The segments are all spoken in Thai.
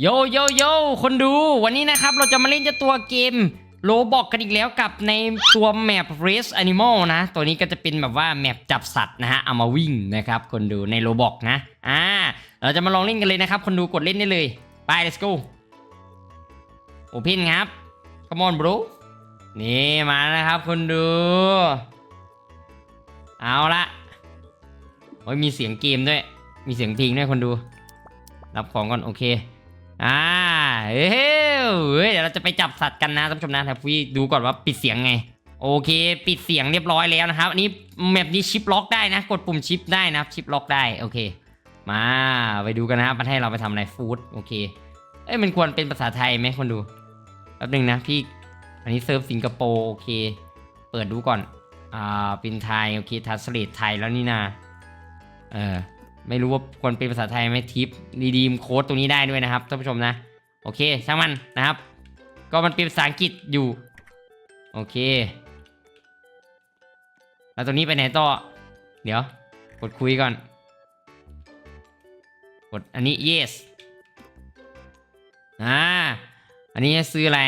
โยโยโยคนดูวันนี้นะครับเราจะมาเล่นเจะตัวเกมโลบอกกันอีกแล้วกับในตัวแมป Race Animal นะ ตัวนี้ก็จะเป็นแบบว่าแมปจับสัตว์นะฮะเอามาวิ่งนะครับ คนดูในโลบอกนะอ่าเราจะมาลองเล่นกันเลยนะครับ คนดูกดเล่นได้เลย ไป let's go โอเพนครับ come on bro นี่มาแล้วนะครับ คนดู เอาละโอ้ยมีเสียงเกมด้วย มีเสียงเพลงด้วยคนดู รับของก่อนโอเค อ่าเฮ้ยเดี๋ยวเราจะไปจับสัตว์กันนะท่านผู้ชมนะแต่พี่ดูก่อนว่าปิดเสียงไง โอเค ปิดเสียงเรียบร้อยแล้วนะครับ อันนี้แมปนี้ชิปล็อกได้นะ กดปุ่มชิปได้นะครับชิปล็อกได้โอเค มาไปดูกันนะครับมันให้เราไปทำอะไรฟู้ดโอเคเอ้ยมันควรเป็นภาษาไทยไหมคนดูแป๊บหนึงนะพี่อันนี้เซิร์ฟสิงคโปร์โอเค เปิดดูก่อนอ่าเป็นไทยโอเคทัสเลตไทยแล้วนี่นาเออ ไม่รู้ว่าควรเป็นภาษาไทยไหมทิปรีดีมโค้ดตรงนี้ได้ด้วยนะครับท่านผู้ชมนะ โอเคช่างมันนะครับ ก็มันเป็นภาษาอังกฤษอยู่ โอเค แล้วตรงนี้ไปไหนต่อ เดี๋ยว กดคุยก่อน กดอันนี้ yes อ่า อันนี้ซื้ออะไร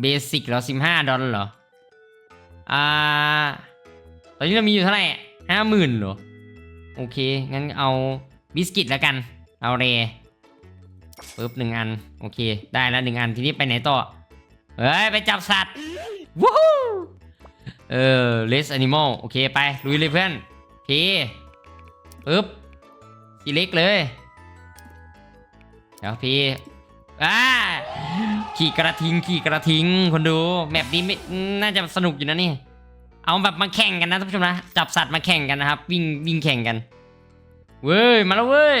เบสิกเหรอสิบห้าดอลเหรอ อ่า ตอนนี้เรามีอยู่เท่าไหร่ห้าหมื่นเหรอ โอเค งั้นเอาบิสกิตแล้วกัน เอาเรปึ๊บหนึ่งอัน โอเค ได้แล้วหนึ่งอัน ทีนี้ไปไหนต่อ เฮ้ย ไปจับสัตว์ วู้ฮูเออเลสแอนิมอลโอเค ไปลุยเลยเพื่อนโอเคปึ๊บสีเล็กเลย เดี๋ยวพี่อ้าขี่กระทิงขี่กระทิง คนดู แมปนี้ไม่น่าจะสนุกอยู่นะนี่ เอาแบบมาแข่งกันนะท่านผู้ชมนะ จับสัตว์มาแข่งกันนะครับ วิ่งวิ่งแข่งกัน เว้ย มาแล้วเว้ย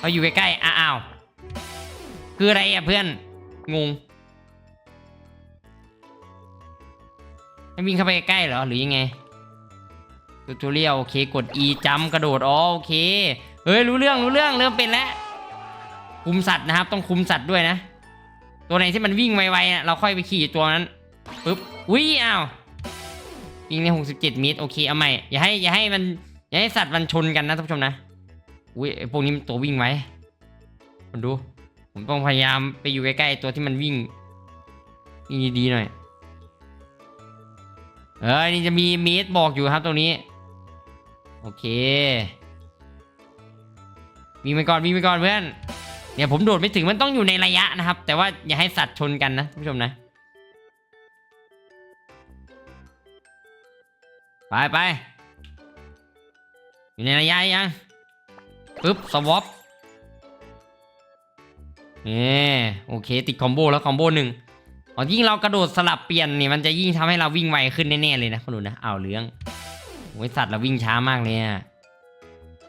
เราอยู่ใกล้ๆ อ้าว คืออะไรอะเพื่อน งงให้วิ่งเข้าไปใกล้เหรอ หรือยังไงตูตูเรียลโอเค กด E จัมกระโดด อ๋อ โอเค เฮ้ย รู้เรื่อง รู้เรื่อง เริ่มเป็นแล้ว คุมสัตว์นะครับ ต้องคุมสัตว์ด้วยนะ ตัวไหนที่มันวิ่งไวๆเราค่อยไปขี่ตัวนั้น ปึ๊บ อุ้ย อ้าววิ่งใน67เมตร โอเค เอาใหม่ อย่าให้ อย่าให้มัน อย่าให้สัตว์มันชนกันนะท่านผู้ชมนะ อุ้ยพวกนี้มันตัววิ่งไว้คนดู ผมต้องพยายามไปอยู่ใกล้ๆตัวที่มันวิ่งวิ่งดีๆหน่อย เออนี่จะมีเมตรบอกอยู่ครับตรงนี้ โอเค วิ่งไปก่อนวิ่งไปก่อนเพื่อนเนี่ยผมโดดไม่ถึงมันต้องอยู่ในระยะนะครับ แต่ว่าอย่าให้สัตว์ชนกันนะท่านผู้ชมนะ ไปไปอยู่ในระยะยัง ปึ๊บสวอปนี่โอเค ติดคอมโบแล้วคอมโบหนึ่งอ๋อยิ่งเรากระโดดสลับเปลี่ยนนี่มันจะยิ่งทำให้เราวิ่งไวขึ้นแน่ๆเลยนะคุณดูนะเอาวเรื่องโอ้ยสัตว์เราวิ่งช้ามากเลยอะ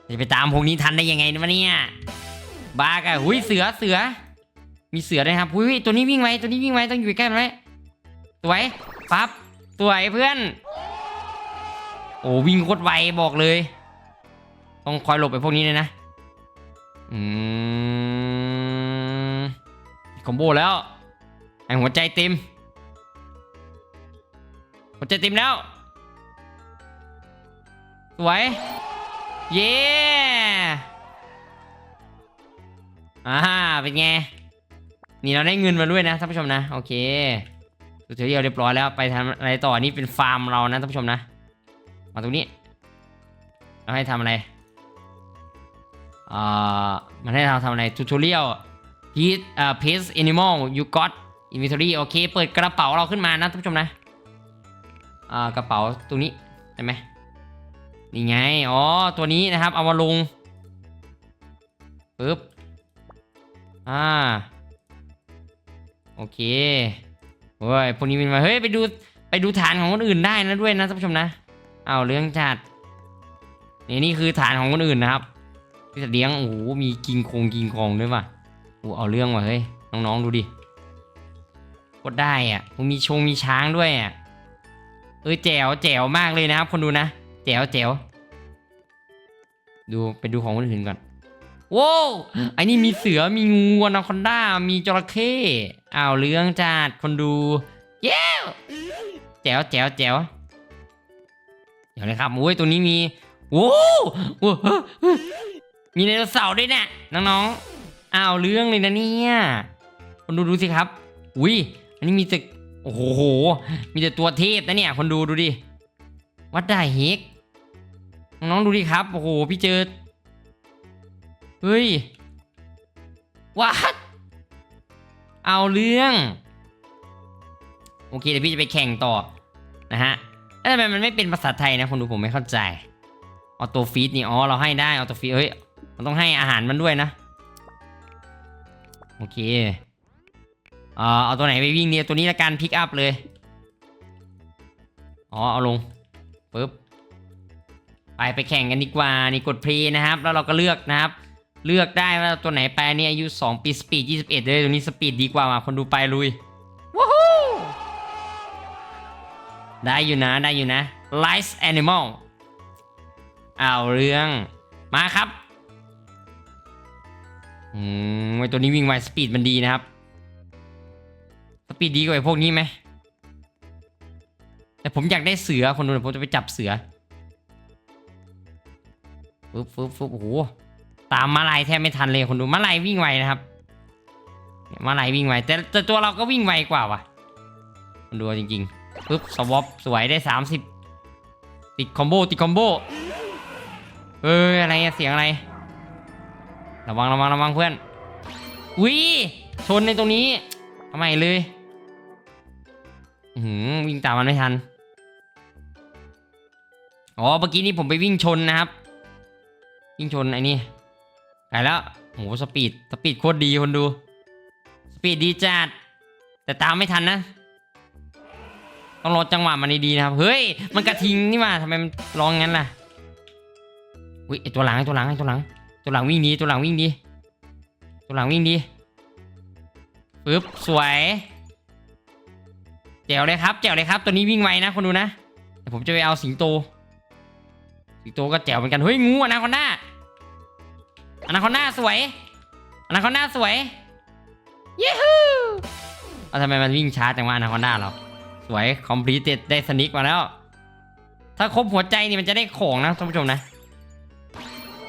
จะไปตามพวกนี้ทันได้ยังไงวะเนี่ยบ้ากะหุยเสือเสือ มีเสือด้วยครับหุยตัวนี้วิ่งไวตัวนี้วิ่งไวต้องอยู่ใกล้มันไว้สวยปั๊บสวยเพื่อน โอ้วิ่งโคตรไวบอกเลย ต้องคอยหลบไปพวกนี้เลยนะ อืมคอมโบแล้วไอหัวใจต็มหัวใจต็มแล้ว สวย เย้อ่าเป็นไง นี่เราได้เงินมาด้วยนะท่านผู้ชมนะ โอเคสุดท้ายเรียบร้อยแล้วไปทำอะไรต่อนี่เป็นฟาร์มเรานะท่านผู้ชมนะ มาตรงนี้ เราให้ทำอะไร มันให้เราทำอะไรทูทอเรียลพีทอ่าพีซแอนิมอลยูก็ตอินวิทอรี่โอเค เปิดกระเป๋าเราขึ้นมานะท่านผู้ชมนะอ่ากระเป๋าตรงนี้ใช่ไหมนี่ไง อ๋อ ตัวนี้นะครับ เอามาลงปึ๊บ อ่า โอเคโอ้ยพวกนี้เป็นมา เฮ้ย ไปดู ไปดูฐานของคนอื่นได้นะด้วยนะท่านผู้ชมนะ เอาเรื่องจัดนี่นี่คือฐานของคนอื่นนะครับ จะเลี้ยงโอ้โหมีกิงคงกิงคองด้วยว่ะอู้เอาเรื่องว่ะเฮ้ยน้องๆดูดิกดได้อะมีชงมีช้างด้วยอะเออแจ๋วแจ๋วมากเลยนะครับ คนดูนะแจ๋วแจ๋วดูไปดูของคนอื่นก่อนว้าวไอ้นี่มีเสือมีงูนาคอนด้ามีจระเข้อ้าวเรื่องจัดคนดูเย้แจ๋วแจ๋วแจ๋วเดี๋ยวเลยครับโอ้ยตัวนี้มีโว้วโอ้โห มีไดโนเสาร์ด้วยเนี่ยน้องๆอ้าวเรื่องเลยนะเนี่ยคนดูดูสิครับ อุ้ยอันนี้มีแต่โอ้โห มีแต่ตัวเทพนะเนี่ย คนดูดูดิวัดได้เฮกน้องๆดูดิครับ โอ้โห พี่เจอ เฮ้ยวัดเอาเรื่อง โอเคเดี๋ยวพี่จะไปแข่งต่อนะฮะแล้วทำไมมันไม่เป็นภาษาไทยนะ คนดูผมไม่เข้าใจ ออโตฟีดนี่ อ๋อ เราให้ได้ ออโตฟีดเฮ้ย มันต้องให้อาหารมันด้วยนะ โอเค เอ่อเอาตัวไหนไปวิ่งเนี่ยตัวนี้ละกันพิกอัพเลย อ๋อ เอาลงปึ๊บ ไปไปแข่งกันดีกว่า นี่กดพลย์นะครับ แล้วเราก็เลือกนะครับ เลือกได้ว่าตัวไหนไปเนี่ยอายุ 2 ปีสปีด21 เลยตัวนี้สปีดดีกว่ามาคนดูไปลุยว้าวได้อยู่นะได้อยู่นะ Lice Animal เอาเรื่องมาครับ อืมไอตัวนี้วิ่งไวสปีดมันดีนะครับ สปีดดีกว่าไอ้พวกนี้ไหมแต่ผมอยากได้เสือคนดูผมจะไปจับเสือฟึบฟึบฟึบโอ้โหตามมาลายแทบไม่ทันเลยคนดูมาลายวิ่งไวนะครับมาลายวิ่งไวแต่แต่ตัวเราก็วิ่งไวกว่าว่ะคนดูจริงๆปึ๊บสวอปสวยได้ 30 ติดคอมโบติดคอมโบเอ้ยอะไรเสียงอะไร ระวังระวังระวังเพื่อนวิชนในตรงนี้ทำไมเลยหือวิ่งตามมันไม่ทันอ๋อเมื่อกี้นี้ผมไปวิ่งชนนะครับ วิ่งชนไอ้นี่ไปแล้วโหสปีดสปีดโคตรดีคนดู สปีดดีจัดแต่ตามไม่ทันนะ ต้องรอจังหวะมันดีๆนะครับ เฮ้ย มันกระทิงนี่มาทำไมมันร้องงั้นล่ะอุ้ยไอตัวหลังไอตัวหลังไอตัวหลัง ตัวหลังวิ่งดีตัวหลังวิ่งดีตัวหลังวิ่งดีปึ๊บสวยแจ๋วเลยครับแจ๋วเลยครับตัวนี้วิ่งไวนะคนดูนะเดี๋ยวผมจะไปเอาสิงโต สิงโตก็แจ๋วเหมือนกันเฮ้ยงูอนาคอนด้าอนาคอนด้าสวยอนาคอนด้าสวยเย้ฮูเอาทำไมมันวิ่งช้าจังวะอนาคอนด้าเราสวยคอมพลีเต็ดได้สนิกมาแล้ว ถ้าครบหัวใจนี่มันจะได้ของนะท่านผู้ชมนะ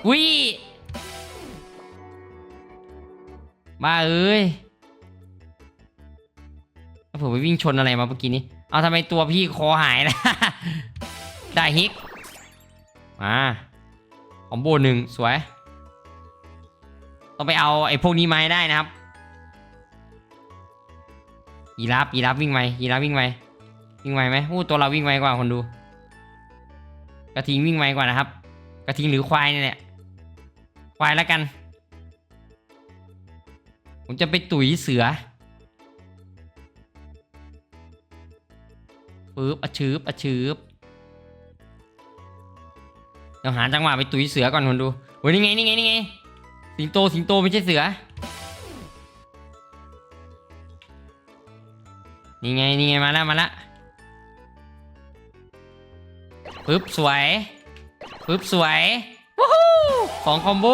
วิ บ้าเอ้ยผมไปวิ่งชนอะไรมาเมื่อกี้นี้ เอาทำไมตัวพี่คอหายนะ ได้ฮิก มาคอมโบหนึ่งสวย ต้องไปเอาไอ้พวกนี้มาให้ได้นะครับยีราฟยีราฟวิ่งไวยีราฟวิ่งไววิ่งไวไหมอู้ตัวเราวิ่งไวกว่าคนดู กระทิงวิ่งไวกว่านะครับ กระทิงหรือควายเนี่ยแหละควายแล้วกัน ผมจะไปตุ๋ยเสือปึ๊บอะชืบอะชืบเดี๋ยวหาจังหวะไปตุ๋ยเสือก่อนคนดูโอ้ยนี่ไงนี่ไงนี่ไง สิงโตสิงโตไม่ใช่เสือ นี่ไงนี่ไงมาแล้วมาแล้วปึ๊บสวยปึ๊บสวยวู้ฮู้สองคอมโบ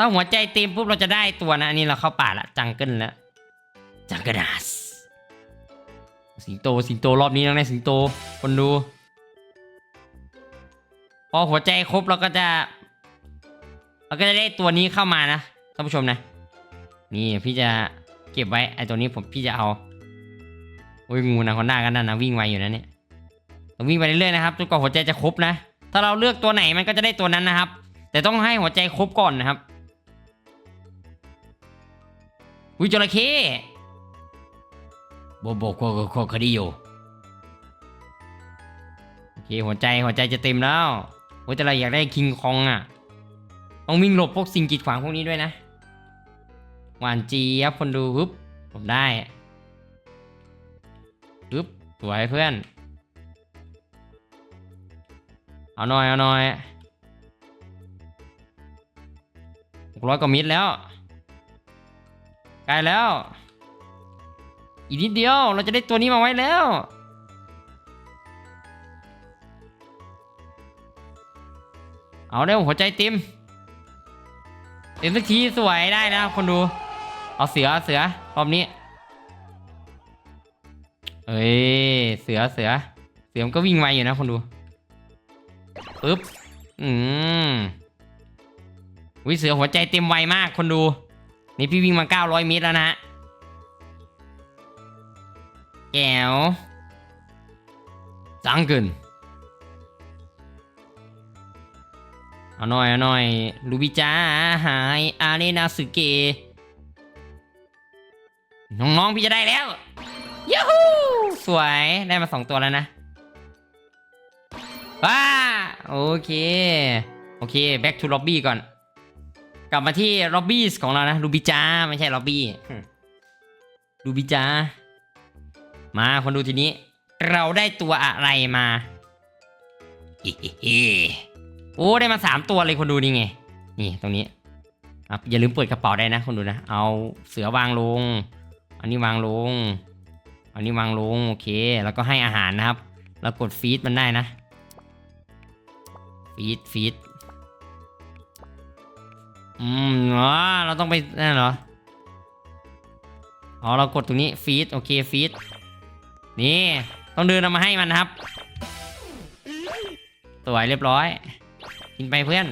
ถ้าหัวใจเต็มปุ๊บเราจะได้ตัวนะอันนี้เราเข้าป่าละจังเกิลแล้วจังเกิลดัสสิงโตสิงโตรอบนี้ต้องได้สิงโตคนดู พอหัวใจครบเราก็จะ เราก็จะได้ตัวนี้เข้ามานะท่านผู้ชมนะ นี่พี่จะเก็บไว้ไอตัวนี้ผมพี่จะเอาโอ้ยงูนะคนหน้ากันนั่นนะวิ่งไวอยู่นะเนี่ยต้องวิ่งไปเรื่อยๆนะครับจนกว่าหัวใจจะครบนะ ถ้าเราเลือกตัวไหนมันก็จะได้ตัวนั้นนะครับ แต่ต้องให้หัวใจครบก่อนนะครับ วิจระเข้โบโบโคโคโคดีโยโอเคหัวใจหัวใจจะเต็มแล้วโอ้แต่เราอยากได้คิงคองอะ ต้องวิ่งหลบพวกสิ่งกีดขวางพวกนี้ด้วยนะ หวานจี๊ยบคนดูฮึบผมได้ฮึบสวยเพื่อน เอาหน่อยเอาหน่อยหกร้อยกว่ามิตรแล้ว ใกล้แล้ว อีกนิดเดียวเราจะได้ตัวนี้มาไว้แล้ว เอาเร็วหัวใจเต็มเต็มสักทีสวยได้นะคนดู เอาเสือเสือรอบนี้เอ้ยเสือเสือเสือมันก็วิ่งไวอยู่นะคนดูปึ๊บอืมวิเสือหัวใจเต็มไวมากคนดู นี่พี่วิ่งมา 900เมตรแล้วนะแก้วจังเกินเอาหน่อยเอาหน่อยลูบิจ้าหายอาเรนาสึเกะน้องๆพี่จะได้แล้วยูฮูสวยได้มาสองตัวแล้วนะว้าโอเค โอเค back to lobby ก่อน กลับมาที่ lobby ของเรานะลูบิจ้าไม่ใช่ lobby ลูบิจ้ามาคนดูทีนี้ เราได้ตัวอะไรมาเฮ้เฮ้โอ้ได้มาสามตัวเลยคนดูนี่ไง นี่ตรงนี้อะอย่าลืมเปิดกระเป๋าได้นะคนดูนะ เอาเสือวางลง อันนี้วางลง อันนี้วางลงโอเค แล้วก็ให้อาหารนะครับแล้วกดฟีดมันได้นะ ฟีดฟีด อืมอ๋อเราต้องไปนั่นเหรอ อ๋อ เรากดตรงนี้ฟีดโอเคฟีดนี่ ต้องเดินเอามาให้มันครับสวยเรียบร้อย กินไปเพื่อน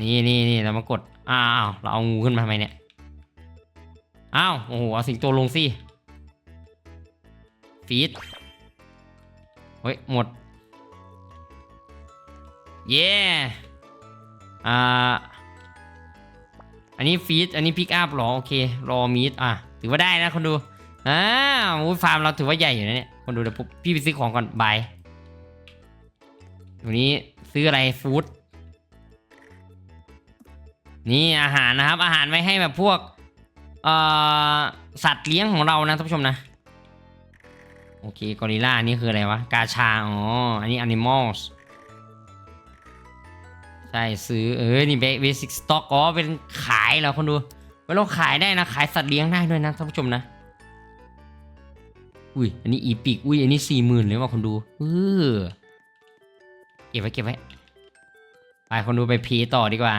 นี่นี่นี่เรามากด อ้าว เราเอางูขึ้นมาทำไมเนี่ย อ้าว โอ้โห เอาสิงโตลงสิ ฟีดเฮ้ย หมด เย้ อ่า อันนี้ฟีดอันนี้พิกอัพหรอ โอเค รอมีดอะ ถือว่าได้นะคนดูอ่าอู้ฟาร์มเราถือว่าใหญ่อยู่นะเนี่ย คนดูเดี๋ยวพี่ไปซื้อของก่อนบายตัวนี้ซื้ออะไรฟู้ด นี่อาหารนะครับ อาหารไว้ให้แบบพวก เอ่อ สัตว์เลี้ยงของเรานะท่านผู้ชมนะ โอเค กอริลล่านี่คืออะไรวะ กาชา อ๋อ อันนี้ animals ใช่ซื้อเออนี่เบสิกสต็อกอ๋อเป็นขายเหรอคนดูไว้เราขายได้นะ ขายสัตว์เลี้ยงได้ด้วยนะท่านผู้ชมนะ อุ้ยอันนี้อีพิกอุ้ยอันนี้สี่หมื่นเลยว่ะคนดูเออเก็บไว้เก็บไว้ไปคนดูไปพีต่อดีกว่า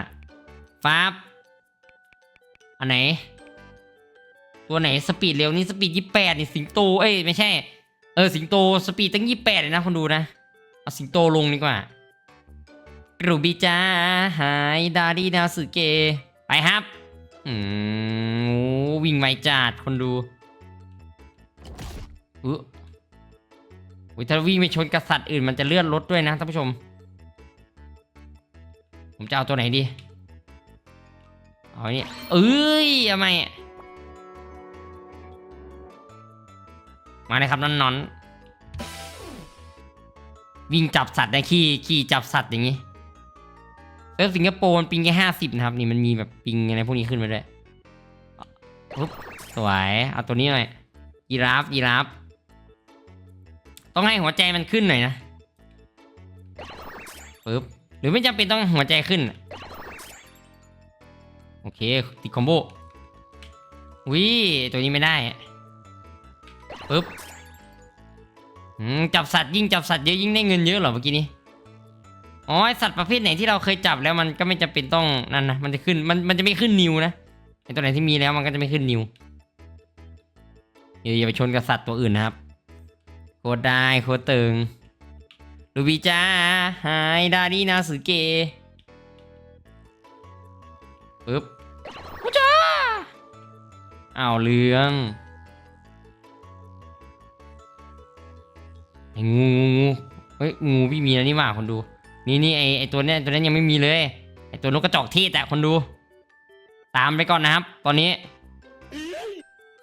ฟ้าบอันไหน ตัวไหนสปีดเร็วนี่สปีดยี่แปดนี่สิงโตเอ้ยไม่ใช่ เออสิงโตสปีดตั้งยี่แปดเลยนะคนดูนะเอาสิงโตลงดีกว่า รูบิจ้าหายดาดีนาสึเกะไปครับ อืมโอ้วิ่งไวจัดคนดูอุ๊ยอุ๊ยถ้าวิ่งไปชนกษัตริย์อื่นมันจะเลื่อนรถด้วยนะท่านผู้ชม ผมจะเอาตัวไหนดี เอาอันนี้เอ้ยทำไมมาเลยครับนอนนอนวิ่งจับสัตว์นะขี่ขี่จับสัตว์อย่างนี้ เซิฟสิงคโปร์มันปิงแค่ห้าสิบนะครับ นี่มันมีแบบปิงอะไรพวกนี้ขึ้นมาด้วยปุ๊บสวยเอาตัวนี้หน่อยยีราฟยีราฟต้องให้หัวใจมันขึ้นหน่อยนะปึ๊บหรือไม่จำเป็นต้องหัวใจขึ้น โอเคติดคอมโบวิตัวนี้ไม่ได้ปึ๊บจับสัตว์ยิ่งจับสัตว์เยอะยิ่งได้เงินเยอะเหรอเมื่อกี้นี้ อ๋อไอสัตว์ประเภทไหนที่เราเคยจับแล้วมันก็ไม่จำเป็นต้องนั่นนะมันจะขึ้นมันมันจะไม่ขึ้นนิวนะไอตัวไหนที่มีแล้วมันก็จะไม่ขึ้นนิวอย่าอย่าไปชนกับสัตว์ตัวอื่นนะครับโคตรได้โคตรตึงลูบิจ้าไฮดาดีนาสึเกปึ๊บกูจ้าอ้าวเรื่องไอ้งูงูงูเฮ้ยงูพี่มีแล้วนี่หว่าคนดู นี่นี่ไอไอตัวเนี้ยตัวนี้ยังไม่มีเลยไอตัวนกกระจอกเทศแต่คนดู ตามไปก่อนนะครับ ตอนนี้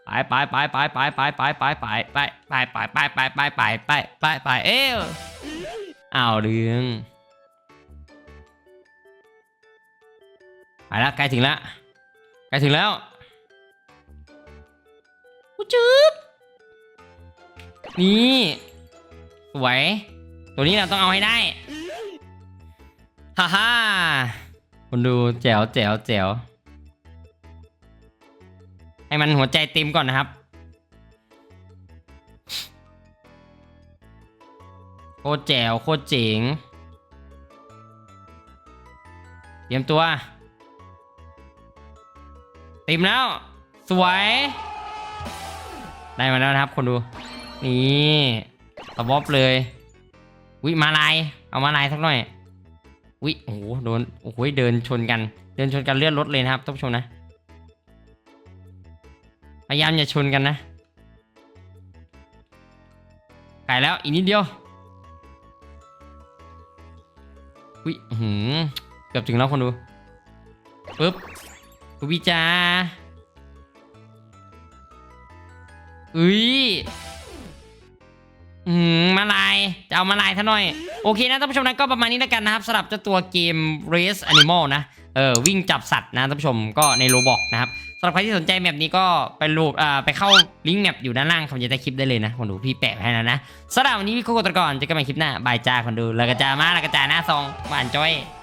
ไปไปไปไปไปไปไปไปไปไปไปไปไปไปไปไปไปไปไปเอ้วอ้าวเรื่องไปแล้วใกล้ถึงแล้วใกล้ถึงแล้วกูจืบนี่สวยตัวนี้เราต้องเอาให้ได้ ฮ่าฮ่าคนดูแจ๋วแจ๋วแจ๋วให้มันหัวใจเต็มก่อนนะครับโคตรแจ๋วโคตรเจ๋งเตรียมตัวเต็มแล้ว สวย ได้มาแล้วนะครับ คนดู นี่ตบอบเลยวิมาลาย เอามาลายสักหน่อย วิโอ้โหโดนโอ้โหเดินชนกัน เดินชนกันเลื่อนรถเลยนะครับท่านผู้ชมนะพยายามอย่าชนกันนะไกลแล้วอีกนิดเดียววิอื้อหือเกือบถึงแล้วคนดูปึ๊บปุ๊บวิจ้าอุ้ยอืมมาลายจะเอามาลายท่าหน่อย โอเคนะท่านผู้ชมนะก็ประมาณนี้แล้วกันนะครับสำหรับเจ้าตัวเกม Race Animal นะเออวิ่งจับสัตว์นะท่านผู้ชมก็ในโรบอกนะครับสำหรับใครที่สนใจแมปนี้ก็ไปโหลดอ่าไปเข้าลิงก์แมปอยู่ด้านล่างคำจะได้คลิปได้เลยนะคนดูพี่แปะไว้ให้แล้วนะสำหรับวันนี้พี่โคโกตะกอนเจะกันใหม่คลิปหน้าบายจ้าคนดูแล้วก็จ้ามาแล้วก็จ้าหน้าซองหวานจ้อย